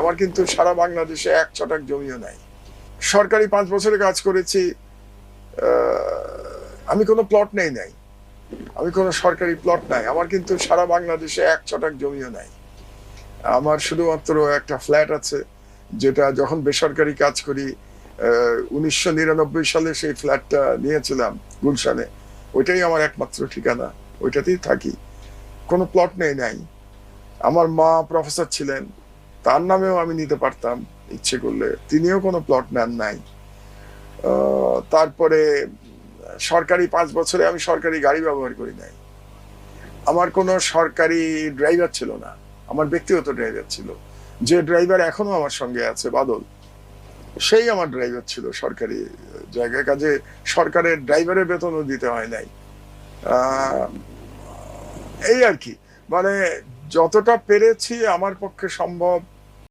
আমার কিন্তু সারা বাংলাদেশে এক ছটাক জমিও নাই। সরকারি পাঁচ বছরে কাজ করেছি আমি কোনো প্লট নেই নাই। আমি কোনো সরকারি প্লট নাই, আমার কিন্তু সারা বাংলাদেশে এক ছটাক জমিও নাই। আমার শুধুমাত্র একটা ফ্ল্যাট আছে, যেটা যখন বেসরকারি কাজ করি উনিশশো নিরানব্বই সালে সেই ফ্ল্যাটটা নিয়েছিলাম গুলশানে। ওইটাই আমার একমাত্র ঠিকানা, ওইটাতেই থাকি। কোনো প্লট নেই নাই। আমার মা প্রফেসর ছিলেন তার নামেও আমি নিতে পারতাম, ইচ্ছে করলে। তিনিও কোনো প্লট নেন নাই। তারপরে সরকারি পাঁচ বছরে আমি সরকারি গাড়ি ব্যবহার করি নাই। আমার কোনো সরকারি ড্রাইভার ছিল না। আমার ব্যক্তিগত ড্রাইভার ছিল। যে ড্রাইভার এখনও আমার সঙ্গে আছে, বাদল, সেই আমার ড্রাইভার ছিল সরকারি জায়গায়। কাজে সরকারের ড্রাইভারের বেতনও দিতে হয় নাই। এই আর কি। মানে যতটা পেরেছি আমার পক্ষে সম্ভব